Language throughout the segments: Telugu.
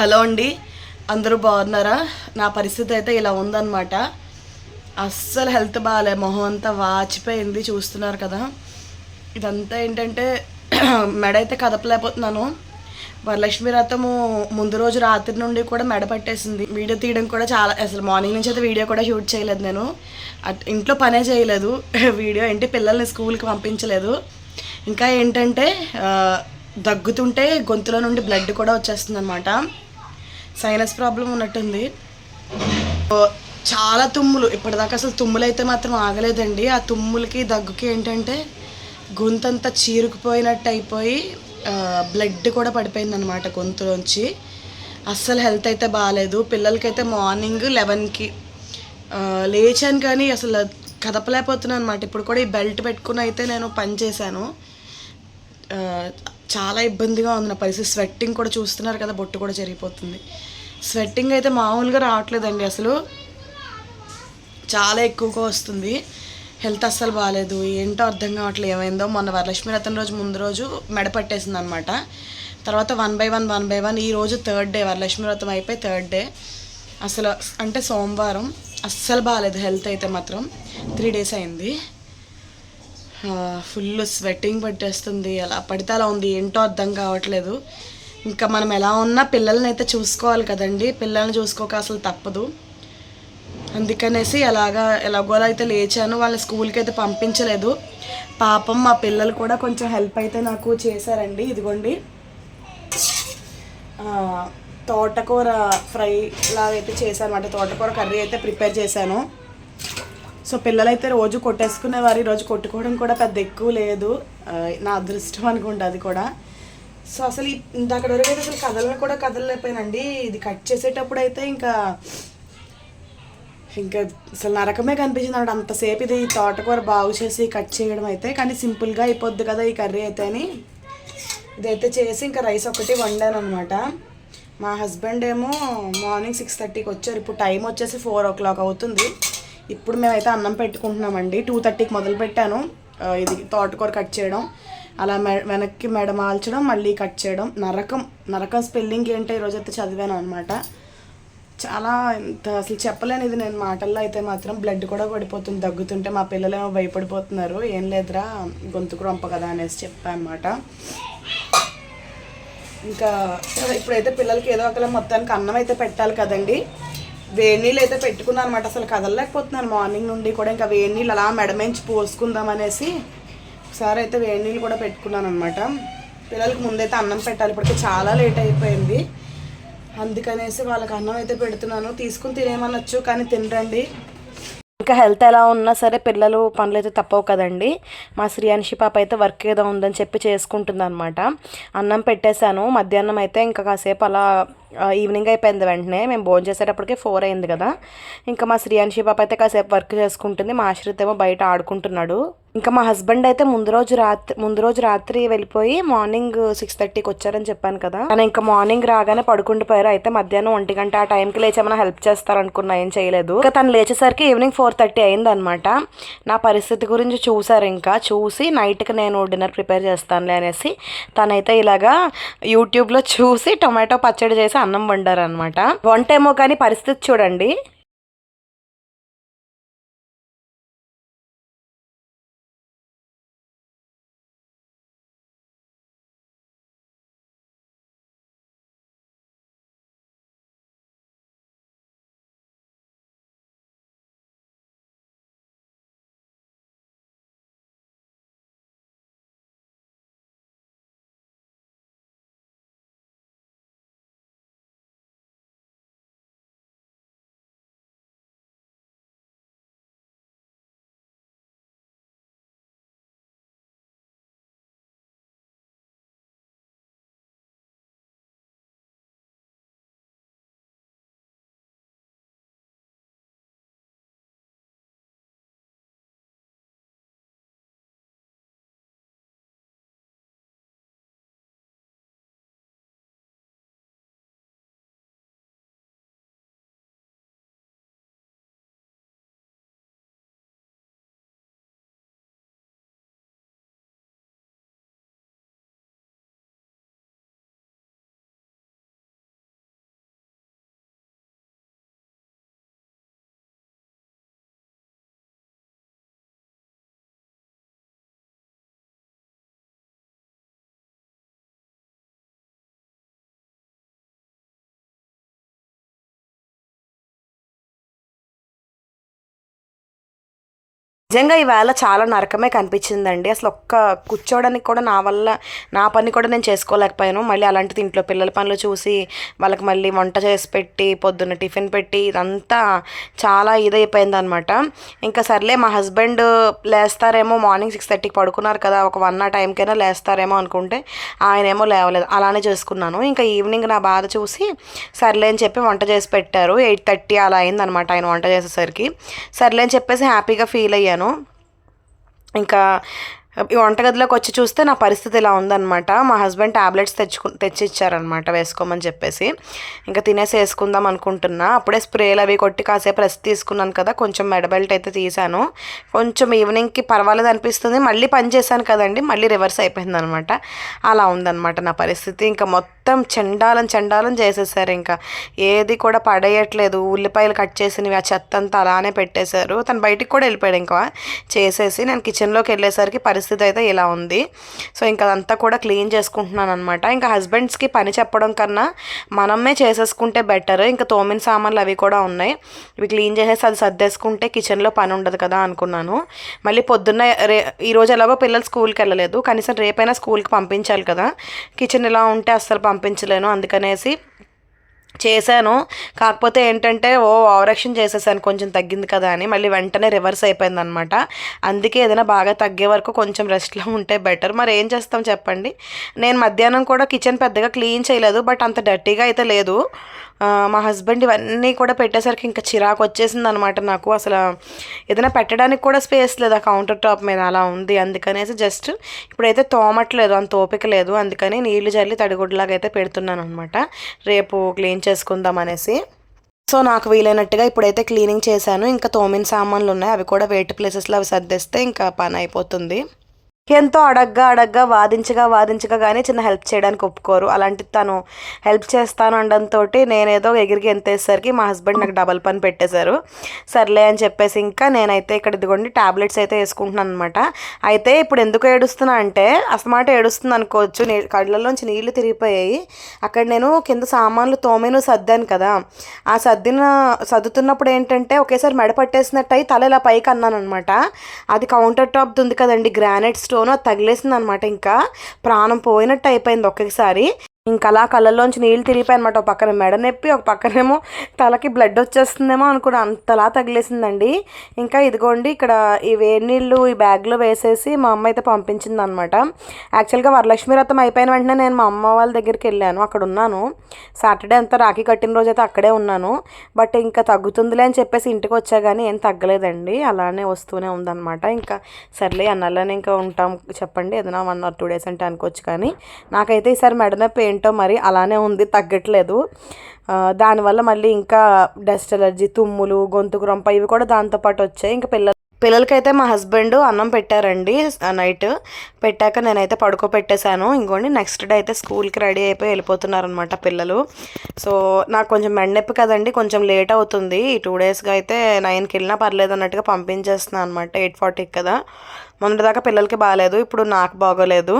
హలో అండి. అందరూ బాగున్నారా? నా పరిస్థితి అయితే ఇలా ఉందన్నమాట. అస్సలు హెల్త్ బాగాలే మొహం అంతా వాచిపోయింది చూస్తున్నారు కదా. ఇదంతా ఏంటంటే మెడ అయితే కదపలేకపోతున్నాను. వరలక్ష్మి రథము ముందు రోజు రాత్రి నుండి కూడా మెడ పట్టేసింది. వీడియో తీయడం కూడా చాలా అసలు మార్నింగ్ నుంచి అయితే వీడియో కూడా షూట్ చేయలేదు నేను. అట్ ఇంట్లో పనే చేయలేదు. వీడియో ఏంటి పిల్లల్ని స్కూల్కి పంపించలేదు. ఇంకా ఏంటంటే దగ్గుతుంటే గొంతులో నుండి బ్లడ్ కూడా వచ్చేస్తుంది అనమాట సైనస్ ప్రాబ్లం ఉన్నట్టుంది. చాలా తుమ్ములు. ఇప్పటిదాకా అసలు తుమ్ములు అయితే మాత్రం ఆగలేదండి. ఆ తుమ్ములకి దగ్గుకి ఏంటంటే గొంతంతా చీరుకుపోయినట్టు అయిపోయి బ్లడ్ కూడా పడిపోయింది అనమాట గొంతులోంచి. అస్సలు హెల్త్ అయితే బాగాలేదు పిల్లలకైతే మార్నింగ్ లెవెన్కి లేచాను కానీ అసలు కదపలేకపోతున్నాను అనమాట ఇప్పుడు కూడా ఈ బెల్ట్ పెట్టుకుని అయితే నేను పని చేశాను. చాలా ఇబ్బందిగా ఉంది నా పరిస్థితి. స్వెట్టింగ్ కూడా చూస్తున్నారు కదా బొట్టు కూడా జరిగిపోతుంది స్వెట్టింగ్ అయితే మామూలుగా రావట్లేదండి అసలు. చాలా ఎక్కువగా వస్తుంది. హెల్త్ అస్సలు బాగాలేదు ఏంటో అర్థం కావట్లేదు. ఏమైందో మొన్న వరలక్ష్మి రథం రోజు ముందు రోజు మెడ పట్టేసింది అనమాట తర్వాత one by one one by one ఈ రోజు థర్డ్ డే వరలక్ష్మి వ్రతం అయిపోయి థర్డ్ డే. అసలు అంటే సోమవారం. అస్సలు బాగాలేదు హెల్త్ అయితే మాత్రం. త్రీ డేస్ అయింది. ఫుల్ స్వెట్టింగ్ పట్టేస్తుంది. అలా పడితే అలా ఉంది. ఏంటో అర్థం కావట్లేదు. ఇంకా మనం ఎలా ఉన్నా పిల్లల్ని అయితే చూసుకోవాలి కదండి. పిల్లల్ని చూసుకోక అసలు తప్పదు. అందుకనేసి ఎలాగా ఎలాగోలా అయితే లేచాను. వాళ్ళ స్కూల్కి అయితే పంపించలేదు. పాపం మా పిల్లలు కూడా కొంచెం హెల్ప్ అయితే నాకు చేశారండి. ఇదిగోండి. తోటకూర ఫ్రై లాగా అయితే చేశాను అనమాట తోటకూర కర్రీ అయితే ప్రిపేర్ చేశాను. సో పిల్లలైతే రోజు కొట్టేసుకునేవారు ఈరోజు కొట్టుకోవడం కూడా పెద్ద ఎక్కువ లేదు. నా అదృష్టం అనుకుంటా అది కూడా. సో అసలు ఈ- వరకు అయితే అసలు కథలను కూడా కదలలేకపోయానండి. ఇది కట్ చేసేటప్పుడు అయితే ఇంకా ఇంకా అసలు నరకమే కనిపించింది అన్నమాట అంతసేపు ఇది తోటకూర బాగు చేసి కట్ చేయడం అయితే కానీ సింపుల్గా అయిపోద్ది కదా ఈ కర్రీ అయితే అని. ఇదైతే చేసి ఇంకా రైస్ ఒకటి వండాను అనమాట మా హస్బెండ్ ఏమో మార్నింగ్ సిక్స్ థర్టీకి వచ్చారు. ఇప్పుడు టైం వచ్చేసి ఫోర్ ఓ క్లాక్ అవుతుంది. ఇప్పుడు మేమైతే అన్నం పెట్టుకుంటున్నామండి. టూ థర్టీకి మొదలు పెట్టాను. ఇది తోటకూర కట్ చేయడం అలా మె వెనక్కి మెడ మాల్చడం మళ్ళీ కట్ చేయడం. నరకం నరకం స్పెల్లింగ్ ఏంటో ఈరోజు అయితే చదివాను అనమాట చాలా ఎంత అసలు చెప్పలేను ఇది నేను మాటల్లో అయితే మాత్రం. బ్లడ్ కూడా పడిపోతుంది దగ్గుతుంటే మా పిల్లలేమో భయపడిపోతున్నారు. ఏం లేదురా గొంతుకు రొంప కదా అనేసి చెప్పాను అనమాట ఇంకా ఇప్పుడైతే పిల్లలకి ఏదో ఒకలా మొత్తానికి అన్నం అయితే పెట్టాలి కదండి. వేడి నీళ్ళు అయితే పెట్టుకున్నాను అనమాట అసలు కదలలేకపోతున్నాను మార్నింగ్ నుండి కూడా. ఇంకా వేడి నీళ్ళు అలా మెడమెంచి పోసుకుందాం అనేసి ఒకసారి అయితే వేడి నీళ్ళు కూడా పెట్టుకున్నాను అనమాట పిల్లలకి ముందైతే అన్నం పెట్టాలి. ఇప్పటికే చాలా లేట్ అయిపోయింది. అందుకనేసి వాళ్ళకి అన్నం అయితే పెడుతున్నాను. తీసుకుని తినేమనొచ్చు కానీ తినరండి. ఇంకా హెల్త్ ఎలా ఉన్నా సరే పిల్లలు పనులు అయితే తప్పవు కదండి. మా శ్రీయాన్షి పాప అయితే వర్క్ ఏదో ఉందని చెప్పి చేసుకుంటుంది అనమాట అన్నం పెట్టేశాను. మధ్యాహ్నం అయితే ఇంకా కాసేపు అలా ఈవినింగ్ అయిపోయింది వెంటనే. మేము భోజనం చేసేటప్పటికే ఫోర్ అయింది కదా. ఇంకా మా శ్రీయాన్షి పాప అయితే కాసేపు వర్క్ చేసుకుంటుంది. మా ఆశ్రిత్ ఏమో బయట ఆడుకుంటున్నాడు. ఇంకా మా హస్బెండ్ అయితే ముందు రోజు రాత్రి ముందు రోజు రాత్రి వెళ్ళిపోయి మార్నింగ్ సిక్స్ థర్టీకి వచ్చారని చెప్పాను కదా. తను ఇంకా మార్నింగ్ రాగానే పడుకుండిపోయారు అయితే మధ్యాహ్నం ఒంటి గంట ఆ టైంకి లేచి ఏమైనా హెల్ప్ చేస్తారనుకున్నా ఏం చేయలేదు. ఇంకా తను లేచేసరికి ఈవినింగ్ ఫోర్ థర్టీ అయింది అనమాట నా పరిస్థితి గురించి చూసారు ఇంకా. చూసి నైట్కి నేను డిన్నర్ ప్రిపేర్ చేస్తానులే అనేసి తనైతే ఇలాగా యూట్యూబ్లో చూసి టొమాటో పచ్చడి చేసి అన్నం వండారు అనమాట వంట ఏమో కానీ పరిస్థితి చూడండి. నిజంగా ఈవేళ చాలా నరకమే కనిపించిందండి. అసలు ఒక్క కూర్చోవడానికి కూడా నా వల్ల నా పని కూడా నేను చేసుకోలేకపోయాను. మళ్ళీ అలాంటిది ఇంట్లో పిల్లల పనులు చూసి వాళ్ళకి మళ్ళీ వంట చేసి పెట్టి పొద్దున్న టిఫిన్ పెట్టి ఇదంతా చాలా ఇదైపోయింది అనమాట ఇంకా సర్లే మా హస్బెండ్ లేస్తారేమో మార్నింగ్ సిక్స్ థర్టీకి పడుకున్నారు కదా ఒక వన్ ఆ టైంకైనా లేస్తారేమో అనుకుంటే ఆయనేమో లేవలేదు. అలానే చేసుకున్నాను. ఇంకా ఈవినింగ్ నా బాధ చూసి సర్లే అని చెప్పి వంట చేసి పెట్టారు. ఎయిట్ థర్టీ అలా అయిందనమాట ఆయన వంట చేసేసరికి. సర్లే అని చెప్పేసి హ్యాపీగా ఫీల్ అయ్యాను. ఇంకా ఈ వంటగదిలోకి వచ్చి చూస్తే నా పరిస్థితి ఇలా ఉందన్నమాట. మా హస్బెండ్ ట్యాబ్లెట్స్ తెచ్చుకు తెచ్చిచ్చారనమాట వేసుకోమని చెప్పేసి. ఇంకా తినేసి వేసుకుందాం అనుకుంటున్నా. అప్పుడే స్ప్రేలు అవి కొట్టి కాసేపు రెస్ట్ తీసుకున్నాను కదా కొంచెం మెడబెల్ట్ అయితే తీసాను కొంచెం ఈవినింగ్కి పర్వాలేదు అనిపిస్తుంది. మళ్ళీ పని చేశాను కదండి మళ్ళీ రివర్స్ అయిపోయింది అనమాట అలా ఉందన్నమాట నా పరిస్థితి. ఇంకా మొత్తం చెండాలం చెండాలం చేసేసారు ఇంకా. ఏది కూడా పడేయట్లేదు. ఉల్లిపాయలు కట్ చేసినవి ఆ చెత్త అంతా అలానే పెట్టేశారు. తను బయటికి కూడా వెళ్ళిపోయాడు ఇంకా. చేసేసి నేను కిచెన్లోకి వెళ్ళేసరికి పరిస్థితి పరిస్థితి అయితే ఇలా ఉంది. సో ఇంకా అదంతా కూడా క్లీన్ చేసుకుంటున్నాను అనమాట ఇంకా హస్బెండ్స్కి పని చెప్పడం కన్నా మనమే చేసేసుకుంటే బెటర్. ఇంకా తోమిన సామాన్లు అవి కూడా ఉన్నాయి. ఇవి క్లీన్ చేసేసి అది సర్దేసుకుంటే కిచెన్లో పని ఉండదు కదా అనుకున్నాను. మళ్ళీ పొద్దున్న రే ఈరోజు ఎలాగో పిల్లలు స్కూల్కి వెళ్ళలేదు. కనీసం రేపైనా స్కూల్కి పంపించాలి కదా. కిచెన్ ఇలా ఉంటే అస్సలు పంపించలేను. అందుకనేసి చేశాను. కాకపోతే ఏంటంటే ఓ ఓవరాక్షన్ చేసేసాను. కొంచెం తగ్గింది కదా అని. మళ్ళీ వెంటనే రివర్స్ అయిపోయింది అనమాట అందుకే ఏదైనా బాగా తగ్గే వరకు కొంచెం రెస్ట్లో ఉంటే బెటర్. మరి ఏం చేస్తాం చెప్పండి? నేను మధ్యాహ్నం కూడా కిచెన్ పెద్దగా క్లీన్ చేయలేదు. బట్ అంత డర్టీగా అయితే లేదు. మా హస్బెండ్ ఇవన్నీ కూడా పెట్టేసరికి ఇంకా చిరాకు వచ్చేసింది అనమాట నాకు. అసలు ఏదైనా పెట్టడానికి కూడా స్పేస్ లేదు ఆ కౌంటర్ టాప్ మీద అలా ఉంది. అందుకనేసి జస్ట్ ఇప్పుడైతే తోమట్లేదు అంత ఓపిక లేదు. అందుకని నీళ్ళు చల్లి తడిగుడ్లాగా అయితే పెడుతున్నాను అనమాట రేపు క్లీన్ చేసుకుందాం అనేసి సో నాకు వీలైనట్టుగా ఇప్పుడైతే క్లీనింగ్ చేశాను. ఇంకా తోమిన సామాన్లు ఉన్నాయి. అవి కూడా వేటి ప్లేసెస్లో అవి సర్దిస్తే ఇంకా పని అయిపోతుంది. ఎంతో అడగ్గా అడగ్గా వాదించగా వాదించగా కానీ చిన్న హెల్ప్ చేయడానికి ఒప్పుకోరు. అలాంటి తను హెల్ప్ చేస్తాను అనడంతో నేనేదో ఎగిరికి ఎంతేసరికి మా హస్బెండ్ నాకు డబల్ పని పెట్టేశారు. సర్లే అని చెప్పేసి ఇంకా నేనైతే ఇక్కడ ఇదిగోండి టాబ్లెట్స్ అయితే వేసుకుంటున్నాను అనమాట అయితే ఇప్పుడు ఎందుకు ఏడుస్తున్నా అంటే అసమాట ఏడుస్తుంది అనుకోవచ్చు. నీ కళ్ళల్లోంచి నీళ్ళు తిరిగిపోయాయి. అక్కడ నేను కింద సామాన్లు తోమేను సర్దాను కదా. ఆ సర్దిన సర్దుతున్నప్పుడు ఏంటంటే ఒకేసారి మెడ పట్టేసినట్టు అయి తల ఇలా పైకి అన్నాను అనమాట అది కౌంటర్ టాప్ది ఉంది కదండి గ్రానైట్ స్టోన్ అది తగిలేసింది అనమాట ఇంకా ప్రాణం పోయినట్టు అయిపోయింది ఒక్కసారి. ఇంకా అలా కళ్ళల్లోంచి నీళ్ళు తిరిగిపోయి అనమాట ఒక పక్కన మెడ నొప్పి ఒక పక్కనేమో తలకి బ్లడ్ వచ్చేస్తుందేమో అనుకుని అంతలా తగిలేసిందండి. ఇంకా ఇదిగోండి ఇక్కడ ఈ వేడి నీళ్ళు ఈ బ్యాగ్లో వేసేసి మా అమ్మ అయితే పంపించింది అనమాట యాక్చువల్గా వరలక్ష్మి వ్రతం అయిపోయిన వెంటనే నేను మా అమ్మ వాళ్ళ దగ్గరికి వెళ్ళాను అక్కడ ఉన్నాను. సాటర్డే అంతా రాఖీ కట్టిన రోజు అయితే అక్కడే ఉన్నాను. బట్ ఇంకా తగ్గుతుందిలే అని చెప్పేసి ఇంటికి వచ్చా కానీ ఏం తగ్గలేదండి. అలానే వస్తూనే ఉందన్నమాట. ఇంకా సర్లే అన్నలానే ఇంకా ఉంటాం చెప్పండి. ఏదైనా వన్ ఆర్ టూ డేస్ అంటే అనుకోవచ్చు కానీ నాకైతే ఈసారి మెడ నొప్పి ఏంటో మరి అలానే ఉంది తగ్గట్లేదు. దానివల్ల మళ్ళీ ఇంకా డస్ట్ ఎలర్జీ తుమ్ములు గొంతుకు రొంప ఇవి కూడా దాంతోపాటు వచ్చాయి. ఇంకా పిల్లలు పిల్లలకైతే మా హస్బెండ్ అన్నం పెట్టారండి నైట్. పెట్టాక నేనైతే పడుకోబెట్టేశాను. ఇంకోండి నెక్స్ట్ డే అయితే స్కూల్కి రెడీ అయిపోయి వెళ్ళిపోతున్నారనమాట పిల్లలు. సో నాకు కొంచెం మెండెప్పు కదండి కొంచెం లేట్ అవుతుంది. ఈ టూ డేస్గా అయితే నైన్కి వెళ్ళినా పర్లేదు అన్నట్టుగా పంపించేస్తున్నాను అనమాట ఎయిట్ ఫార్టీకి కదా. మొన్నటిదాకా పిల్లలకి బాగాలేదు ఇప్పుడు నాకు బాగోలేదు.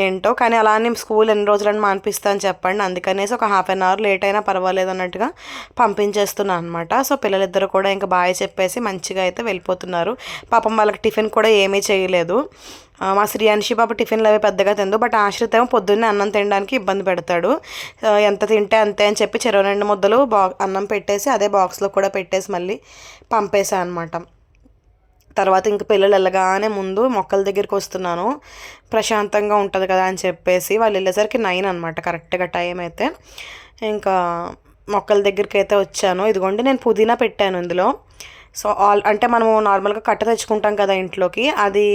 ఏంటో కానీ అలా నేను స్కూల్ ఎన్ని రోజులని మానిపిస్తా అని చెప్పండి. అందుకనేసి ఒక హాఫ్ అన్ అవర్ లేట్ అయినా పర్వాలేదు అన్నట్టుగా పంపించేస్తున్నాను అనమాట సో పిల్లలిద్దరు కూడా ఇంకా బాయ్ చెప్పేసి మంచిగా అయితే వెళ్ళిపోతున్నారు. పాపం వాళ్ళకి టిఫిన్ కూడా ఏమీ చేయలేదు. మా శ్రీయాన్షి పాప టిఫిన్లు అవి పెద్దగా తిందు బట్ ఆశ్రిత ఏమో పొద్దున్నే అన్నం తినడానికి ఇబ్బంది పెడతాడు. ఎంత తింటే అంతే అని చెప్పి చెరవ రెండు ముద్దలు బా అన్నం పెట్టేసి అదే బాక్స్లో కూడా పెట్టేసి మళ్ళీ పంపేశాను అనమాట తర్వాత ఇంక పిల్లలు వెళ్ళగానే ముందు మొక్కల దగ్గరికి వస్తున్నాను. ప్రశాంతంగా ఉంటుంది కదా అని చెప్పేసి వాళ్ళు వెళ్ళేసరికి నైన్ అనమాట కరెక్ట్గా టైం అయితే. ఇంకా మొక్కల దగ్గరికి అయితే వచ్చాను. ఇదిగోండి నేను పుదీనా పెట్టాను ఇందులో. సో ఆల్ అంటే మనము నార్మల్గా కట్ట తెచ్చుకుంటాం కదా ఇంట్లోకి అది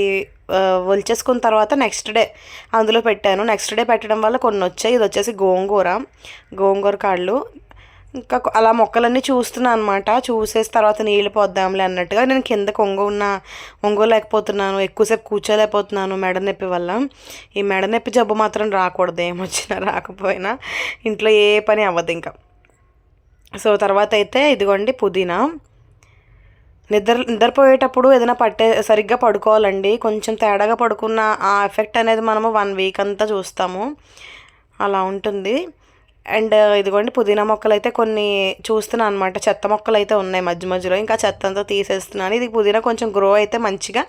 ఒలిచేసుకున్న తర్వాత నెక్స్ట్ డే అందులో పెట్టాను. నెక్స్ట్ డే పెట్టడం వల్ల కొన్ని వచ్చాయి. ఇది వచ్చేసి గోంగూర గోంగూర కాళ్ళు. ఇంకా అలా మొక్కలన్నీ చూస్తున్నాను అనమాట చూసేసి తర్వాత నీళ్ళు పోద్దాంలే అన్నట్టుగా నేను కిందకు ఒంగో ఉన్న ఒంగోలేకపోతున్నాను ఎక్కువసేపు కూర్చోలేకపోతున్నాను మెడ నొప్పి వల్ల. ఈ మెడ నొప్పి జబ్బు మాత్రం రాకూడదు ఏమొచ్చినా రాకపోయినా. ఇంట్లో ఏ పని అవ్వదు ఇంకా. సో తర్వాత అయితే ఇదిగోండి పుదీనా. నిద్ర నిద్రపోయేటప్పుడు ఏదైనా పట్టే సరిగ్గా పడుకోవాలండి. కొంచెం తేడాగా పడుకున్న ఆ ఎఫెక్ట్ అనేది మనము వన్ వీక్ అంతా చూస్తాము. అలా ఉంటుంది. అండ్ ఇదిగోండి పుదీనా మొక్కలు అయితే కొన్ని చూస్తున్నాను అనమాట చెత్త మొక్కలు అయితే ఉన్నాయి మధ్య మధ్యలో. ఇంకా చెత్త అంతా తీసేస్తున్నాను ఇది పుదీనా కొంచెం గ్రో అయితే మంచిగా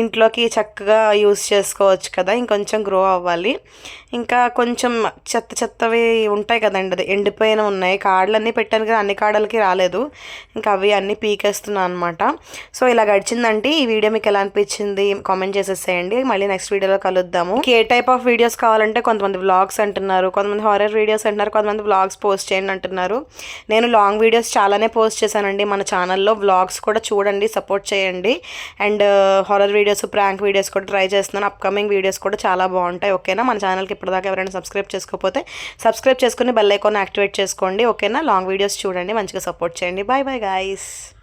ఇంట్లోకి చక్కగా యూస్ చేసుకోవచ్చు కదా. ఇంకొంచెం గ్రో అవ్వాలి. ఇంకా కొంచెం చెత్త చెత్తవి ఉంటాయి కదండి అది. ఎండిపోయిన ఉన్నాయి. కాడలు అన్నీ పెట్టాను కదా అన్ని కాడలకి రాలేదు. ఇంకా అవి అన్నీ పీకేస్తున్నాను అనమాట సో ఇలా గడిచిందంటే ఈ వీడియో మీకు ఎలా అనిపించింది కామెంట్ చేసేసేయండి. మళ్ళీ నెక్స్ట్ వీడియోలో కలుద్దాము. ఏ టైప్ ఆఫ్ వీడియోస్ కావాలంటే కొంతమంది వ్లాగ్స్ అంటున్నారు కొంతమంది హారర్ వీడియోస్ అంటున్నారు కొంతమంది వ్లాగ్స్ పోస్ట్ చేయండి అంటున్నారు. నేను లాంగ్ వీడియోస్ చాలానే పోస్ట్ చేశానండి. మన ఛానల్లో వ్లాగ్స్ కూడా చూడండి సపోర్ట్ చేయండి. And horror videos prank videos కూడా ట్రై చేస్తున్నాను. అప్కమింగ్ వీడియోస్ కూడా చాలా బాగుంటాయి. ఓకేనా? మన ఛానల్కి ఇప్పటిదాకా ఎవరైనా సబ్స్క్రైబ్ చేసుకోకపోతే సబ్స్క్రైబ్ చేసుకుని బెల్ ఐకాన్ యాక్టివేట్ చేసుకోండి. ఓకేనా? లాంగ్ వీడియోస్ చూడండి. మంచిగా సపోర్ట్ చేయండి. Bye bye guys